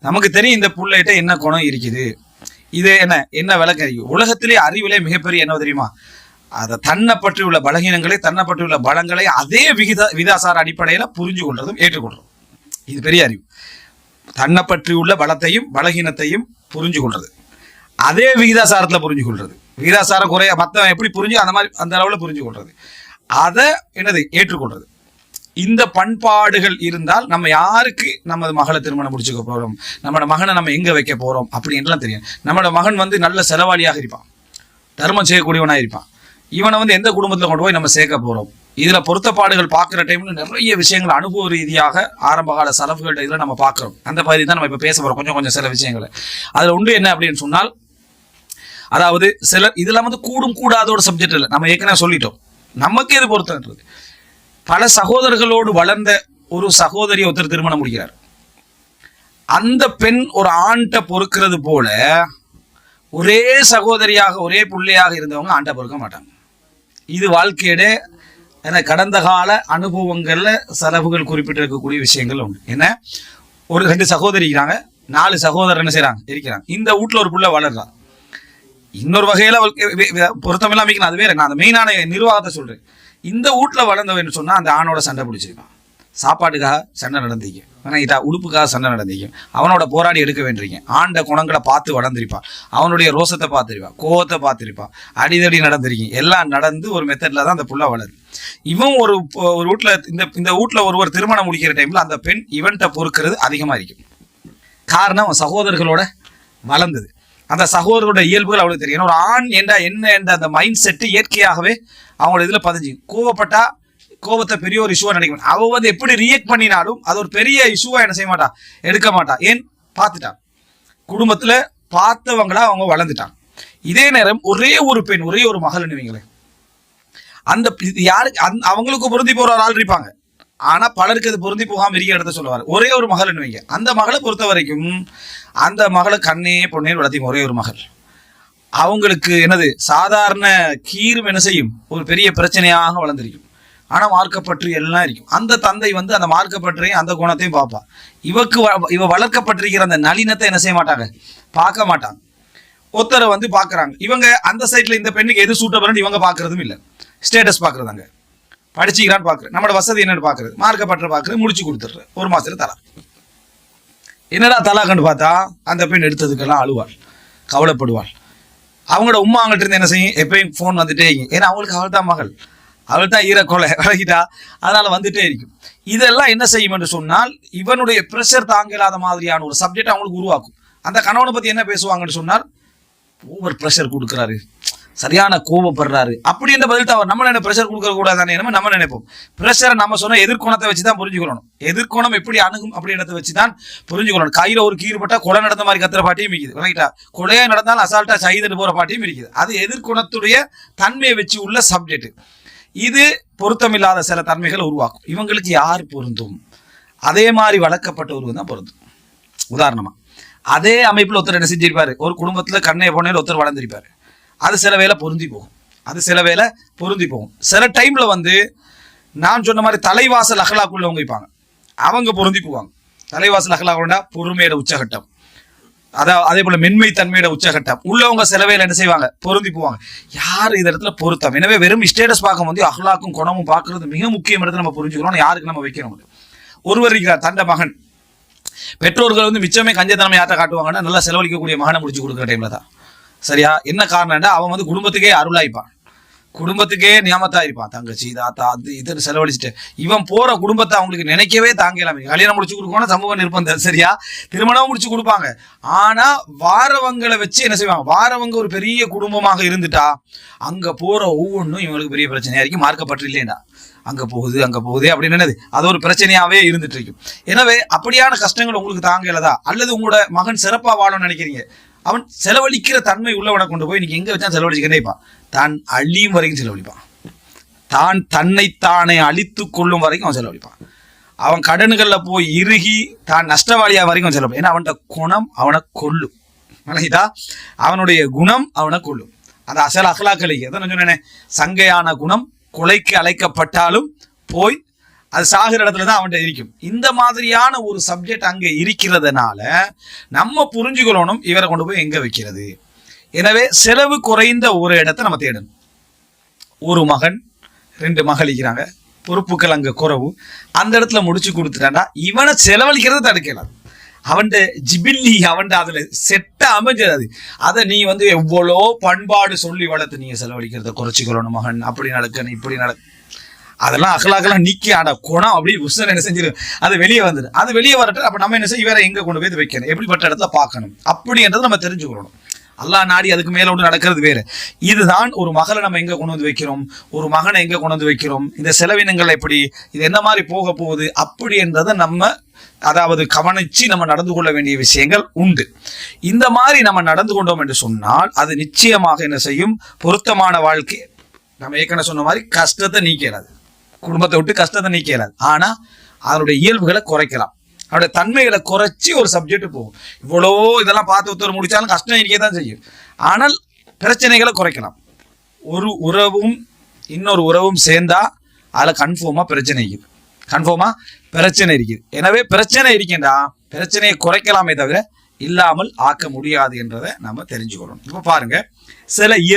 நமக்கு தெரியும் இந்த புள்ளைகிட்ட என்ன குணம் இருக்குது. இது என்ன? என்ன விளக்கம் உலகத்திலே அறிவிலே மிகப்பெரிய என்ன தெரியுமா? அதை தன்னை பற்றி உள்ள பலகீனங்களை தன்னை பற்றி உள்ள பலங்களை அதே விகித விதாசார அடிப்படையில் புரிஞ்சு கொள்றதும் ஏற்றுக்கொள்றதும். இது பெரிய அறிவு. தன்னை பற்றி உள்ள பலத்தையும் பலகீனத்தையும் புரிஞ்சு கொள்றது. அதே விகிதாசாரத்தில் புரிஞ்சு கொள்றது. விகிதாசாரம் குறைய மற்றவன் எப்படி புரிஞ்சு அந்த மாதிரி அந்த அளவில் புரிஞ்சு கொள்றது. அதை என்னது? ஏற்றுக்கொள்றது. இந்த பண்பாடுகள் இருந்தால் நம்ம யாருக்கு நமது மகளை திருமணம் முடிச்சுக்க போறோம்? நம்மளோட மகனை நம்ம எங்க வைக்க போறோம்? அப்படின்லாம் தெரியும் நம்மளோட மகன் வந்து நல்ல செலவாளியாக இருப்பான். தர்மம் செய்யக்கூடியவனாக இருப்பான். இவனை வந்து எந்த குடும்பத்தில் கொண்டு போய் நம்ம சேர்க்க போறோம்? இதுல பொருத்தப்பாடுகள் பார்க்குற டைம்ல நிறைய விஷயங்கள் அனுபவ ரீதியாக ஆரம்ப கால செலவுகள் இதில் நம்ம பார்க்குறோம். அந்த பகுதி தான் நம்ம இப்போ பேச போறோம். கொஞ்சம் கொஞ்சம் சில விஷயங்களை. அதுல ஒன்று என்ன அப்படின்னு சொன்னால் அதாவது சில இதெல்லாம் வந்து கூடும் கூடாதோட சப்ஜெக்ட் இல்லை. நம்ம ஏற்கனவே சொல்லிட்டோம். நமக்கு இது பொருத்தன்றது பல சகோதரர்களோடு வளர்ந்த ஒரு சகோதரி ஒருத்தர் திருமணம் முடிக்கிறார். அந்த பெண் ஒரு ஆண்ட பொறுக்கிறது போல ஒரே சகோதரியாக ஒரே பிள்ளையாக இருந்தவங்க ஆண்ட பொறுக்க மாட்டாங்க. இது வாழ்க்கையிட என கடந்த கால அனுபவங்களில் செலவுகள் குறிப்பிட்டிருக்கக்கூடிய விஷயங்கள் உண்டு. என்ன? ஒரு ரெண்டு சகோதரி இருக்கிறாங்க நாலு சகோதரர் என்ன செய்றாங்க இருக்கிறாங்க. இந்த வீட்ல ஒரு பிள்ளை வளர்றான் இன்னொரு வகையில் அவளுக்கு பொருத்தமெல்லாம் அமைக்கணும் அது வேற நான் அந்த மெயினான நிர்வாகத்தை சொல்கிறேன் இந்த வீட்ல வளர்ந்தவன் சொன்னால் அந்த ஆணோட சண்டை பிடிச்சிருக்கான். சாப்பாட்டுக்காக சண்டை நடந்திக்கும் இதா உடுப்புக்காக சண்டை நடந்திக்கும் அவனோட போராடி எடுக்க வேண்டியிருக்கேன். ஆண்ட குணங்களை பார்த்து வளர்ந்திருப்பான். அவனுடைய ரோசத்தை பார்த்துருப்பான். கோவத்தை பார்த்துருப்பான். அடிதடி நடந்திருக்கீங்க எல்லாம் நடந்து ஒரு மெத்தட்ல தான் அந்த புள்ள வளருது. இவன் ஒரு ஒரு வீட்ல இந்த இந்த வீட்ல ஒருவர் திருமணம் முடிக்கிற டைமில் அந்த பெண் இவன்கிட்ட பொறுக்கிறது அதிகமாக இருக்கும். காரணம் அவன் சகோதரர்களோட வளர்ந்தது. அந்த சகோதரரோட இயல்புகள் அவளுக்கு தெரியும். ஒரு ஆண் என்ற என்ன என்ற அந்த மைண்ட் செட்டு இயற்கையாகவே அவங்களோட இதில் பதிஞ்சு. கோவப்பட்டா கோவத்தை பெரிய ஒரு இஷ்யூவாக நினைக்க அவள் அவ வந்து எப்படி ரியாக்ட் பண்ணினாலும் அது ஒரு பெரிய இஷ்யூவாக என்ன செய்ய மாட்டா? எடுக்க மாட்டா. ஏன்? பார்த்துட்டான் குடும்பத்தில் பார்த்தவங்களா அவங்க வளர்ந்துட்டான் இதே நேரம் ஒரே ஒரு பெண் ஒரே ஒரு மகள் நினைவீங்களே அந்த இது யாருக்கு அந் அவங்களுக்கு பொருந்தி போகிற ஒரு ஆள் இருப்பாங்க. ஆனால் பலருக்கு அது பொருந்தி போகாமல் இருக்க இடத்த சொல்லுவார். ஒரே ஒரு மகள் நினைவீங்க அந்த மகளை பொறுத்த வரைக்கும் அந்த மகளை கண்ணே பொண்ணே வளர்த்தி ஒரே ஒரு மகள். அவங்களுக்கு என்னது சாதாரண கீரும் என்ன செய்யும்? ஒரு பெரிய பிரச்சனையாக வளர்ந்திருக்கும். ஆனா மார்க்கப்பற்று எல்லாம் இருக்கும். அந்த தந்தை வந்து அந்த மார்க்கப்பற்றையும் அந்த குணத்தையும் பார்ப்பான். இவக்கு வ- இவ வளர்க்கப்பட்டிருக்கிற அந்த நளினத்தை என்ன செய்ய மாட்டாங்க? பார்க்க மாட்டாங்க ஒருத்தரை வந்து பார்க்குறாங்க. இவங்க அந்த சைட்ல இந்த பெண்ணுக்கு எது சூட்டபிள்னு இவங்க பார்க்குறதும் இல்லை. ஸ்டேட்டஸ் பார்க்குறதாங்க படிச்சுக்கிறான்னு பார்க்குறேன் நம்மளோட வசதி என்னன்னு பார்க்குறது. மார்க்கப்பற்ற பார்க்குறது முடிச்சு கொடுத்துட்றேன் ஒரு மாதத்தில் தரான். என்னடா தலாக்கன்னு பார்த்தா அந்த பெண் எடுத்ததுக்கெல்லாம் அழுவாள் கவலைப்படுவாள். அவங்களோட உம்மா அவங்கள்ட்ட இருந்து என்ன செய்யும்? எப்பயும் ஃபோன் வந்துட்டே இருக்கும். ஏன்னா அவங்களுக்கு அவள் தான் மகள். அவள் தான் ஈரக்கொலை விலகிட்டா அதனால் வந்துட்டே இருக்கும். இதெல்லாம் என்ன செய்யும் என்று சொன்னால் இவனுடைய ப்ரெஷர் தாங்கலாத மாதிரியான ஒரு சப்ஜெக்ட் அவங்களுக்கு உருவாக்கும். அந்த கணவனை பற்றி என்ன பேசுவாங்கன்னு சொன்னால் ஓவர் ப்ரெஷர் கொடுக்குறாரு. சரியான கோபப்படுறாரு. அப்படி என்ற பதில் அவர் நம்ம என்ன ப்ரெஷர் கொடுக்க கூடாதானே நம்ம நம்ம நினைப்போம். ப்ரெஷரை நம்ம சொன்ன எதிர்கோணத்தை வச்சு தான் புரிஞ்சுக்கணும் எதிர்கோணம் எப்படி அணுகும் அப்படின்றத வச்சு தான் புரிஞ்சுக்கணும் கையில் ஒரு கீறு கொலை நடந்த மாதிரி கத்துற பாட்டியும் இருக்குது ரைட்டா கொலையா நடந்தாலும் அசால்ட்டா செய்துட்டு போற பாட்டியும் இருக்குது அது எதிர்குணத்துடைய தன்மையை வச்சு உள்ள சப்ஜெக்ட் இது பொருத்தமில்லாத சில தன்மைகளை உருவாக்கும். இவங்களுக்கு யார் பொருந்தும்? அதே மாதிரி வளர்க்கப்பட்ட தான் பொருந்தும். உதாரணமா அதே அமைப்பில் ஒருத்தர் என்ன செஞ்சிருப்பாரு? ஒரு குடும்பத்தில் கண்ணை போனேன்னு ஒருத்தர் வளர்ந்திருப்பாரு. அது சில வேலை பொருந்தி போகும். அது சில வேலை பொருந்தி போகும். சில டைமில் வந்து நான் சொன்ன மாதிரி தலைவாசல் அகலாக்குள்ளவங்க வைப்பாங்க. அவங்க பொருந்தி போவாங்க. தலைவாசல் அகலாக்குள்ளா பொறுமையோட உச்சகட்டம். அதான் அதே போல மென்மை தன்மையோட உச்சகட்டம். உள்ளவங்க சில என்ன செய்வாங்க? பொருந்தி போவாங்க. யார் இந்த இடத்துல பொருத்தம்? எனவே வெறும் ஸ்டேட்டஸ் பார்க்கும் போது அகலாக்கும் குணமும் பார்க்கறது மிக முக்கியம் இடத்துல நம்ம புரிஞ்சுக்கிறோம். யாருக்கு நம்ம வைக்கிறோம் ஒருவர் இருக்கிறார் தண்ட மகன். பெற்றோர்கள் வந்து மிச்சமே கஞ்சத்தனமை யார்ட்ட காட்டுவாங்கன்னா நல்லா செலவழிக்கக்கூடிய மகனை முடிச்சு கொடுக்குற டைம்ல தான். சரியா? என்ன காரணம்டா அவன் வந்து குடும்பத்துக்கே அருளாய்ப்பான். குடும்பத்துக்கே நியமத்தா இருப்பான் தங்கச்சி தாத்தா அது இதை செலவழிச்சுட்டு. இவன் போற குடும்பத்தை அவங்களுக்கு நினைக்கவே தாங்கலாமே கல்யாணம் முடிச்சு கொடுக்கணும் சமூக நிர்பந்தம் சரியா? திருமணம் முடிச்சு கொடுப்பாங்க. ஆனா வாரவங்களை வச்சு என்ன செய்வாங்க? வாரவங்க ஒரு பெரிய குடும்பமாக இருந்துட்டா அங்க போற ஒவ்வொன்றும் இவங்களுக்கு பெரிய பிரச்சனையா இருக்கு மார்க்கப்பட்டு இல்லையா அங்க போகுது அங்க போகுது அப்படின்னு என்னது? அது ஒரு பிரச்சனையாவே இருந்துட்டு இருக்கும். எனவே அப்படியான கஷ்டங்கள் உங்களுக்கு தாங்கலதா? அல்லது உங்களோட மகன் சிறப்பா வாழணும்னு நினைக்கிறீங்க? அவன் செலவழிக்கிற தன்மை உள்ளவனை கொண்டு போய் நீங்க எங்க வச்சா செலவழிச்சுக்கிட்டே தான் அழியும் வரைக்கும் செலவழிப்பான். தான் தன்னைத்தானே அழித்து கொள்ளும் வரைக்கும் அவன் செலவழிப்பான். அவன் கடன்களில் போய் இறுகி தான் நஷ்டவாளியாக வரைக்கும் செலவு. ஏன்னா அவன்கிட்ட குணம் அவனை கொல்லும். விளங்கிதா அவனுடைய குணம் அவனை கொல்லும். அது அசல் அகலாக்கலை எதை நான் சொன்னேனே? சங்கையான குணம் கொலைக்கு அழைக்கப்பட்டாலும் போய் அது சாகிற இடத்துல தான் அவன்கிட்ட இருக்கும். இந்த மாதிரியான ஒரு சப்ஜெக்ட் அங்கே இருக்கிறதுனால நம்ம புரிஞ்சுக்கொள்ளணும் இவரை கொண்டு போய் எங்கே வைக்கிறது. எனவே செலவு குறைந்த ஒரு இடத்த நம்ம தேடணும். ஒரு மகன் ரெண்டு மகளிக்கிறாங்க பொறுப்புகள் அங்கே குறவு. அந்த இடத்துல முடிச்சு கொடுத்துட்டாண்டா இவனை செலவழிக்கிறத தடுக்கலாம் அவன்கிட்ட ஜிபில்லி அவன்கிட்ட அதில் செட்டை அமைஞ்சது அது அதை நீ வந்து எவ்வளோ பண்பாடு சொல்லி வளர்த்து நீங்கள் செலவழிக்கிறத குறைச்சிக்கொள்ளணும் மகன். அப்படி நடக்கணும் இப்படி நடக்க அதெல்லாம் அகலாக்கெல்லாம் நீக்கி ஆட குணம் அப்படி உசன் என்ன செஞ்சிரு? அது வெளியே வந்துடும் அது வெளியே வரட்டும். அப்ப நம்ம என்ன செய்ய வேற எங்க கொண்டு போய் வைக்கணும்? எப்படிப்பட்ட இடத்துல பார்க்கணும்? அப்படின்றத நம்ம தெரிஞ்சுக்கணும். அல்லாஹ் நாடி அதுக்கு மேல ஒன்று நடக்கிறது வேறு. இதுதான் ஒரு மகளை நம்ம எங்கே கொண்டு வந்து வைக்கிறோம்? ஒரு மகனை எங்கே கொண்டு வந்து வைக்கிறோம்? இந்த செலவினங்கள் எப்படி? இது என்ன மாதிரி போக போகுது? அப்படி என்றதை நம்ம அதாவது கவனிச்சு நம்ம நடந்து கொள்ள வேண்டிய விஷயங்கள் உண்டு. இந்த மாதிரி நம்ம நடந்து கொண்டோம் என்று சொன்னால் அது நிச்சயமாக என்ன செய்யும்? பொருத்தமான வாழ்க்கை. நம்ம ஏற்கனவே சொன்ன மாதிரி கஷ்டத்தை நீக்கிறது குடும்பத்தை விட்டு கஷ்டத்தை நீக்கிறாது ஆனா அதனுடைய இயல்புகளை குறைக்கலாம். அவருடைய தன்மைகளை குறைச்சி ஒரு சப்ஜெக்ட் போகும். இவ்வளோ இதெல்லாம் பார்த்து ஒருத்தர் முடிச்சாலும் கஷ்டம் இருக்கே தான் செய்யும். ஆனால் பிரச்சனைகளை குறைக்கலாம். ஒரு உறவும் இன்னொரு உறவும் சேர்ந்தா அதில் கன்ஃபார்மாக பிரச்சனை இருக்குது கன்ஃபார்மாக பிரச்சனை இருக்குது எனவே பிரச்சனை இருக்கின்றா பிரச்சனையை குறைக்கலாமே தவிர இல்லாமல் ஆக்க முடியாது என்றதை நம்ம தெரிஞ்சுக்கணும். இப்போ பாருங்க சில இயல்பு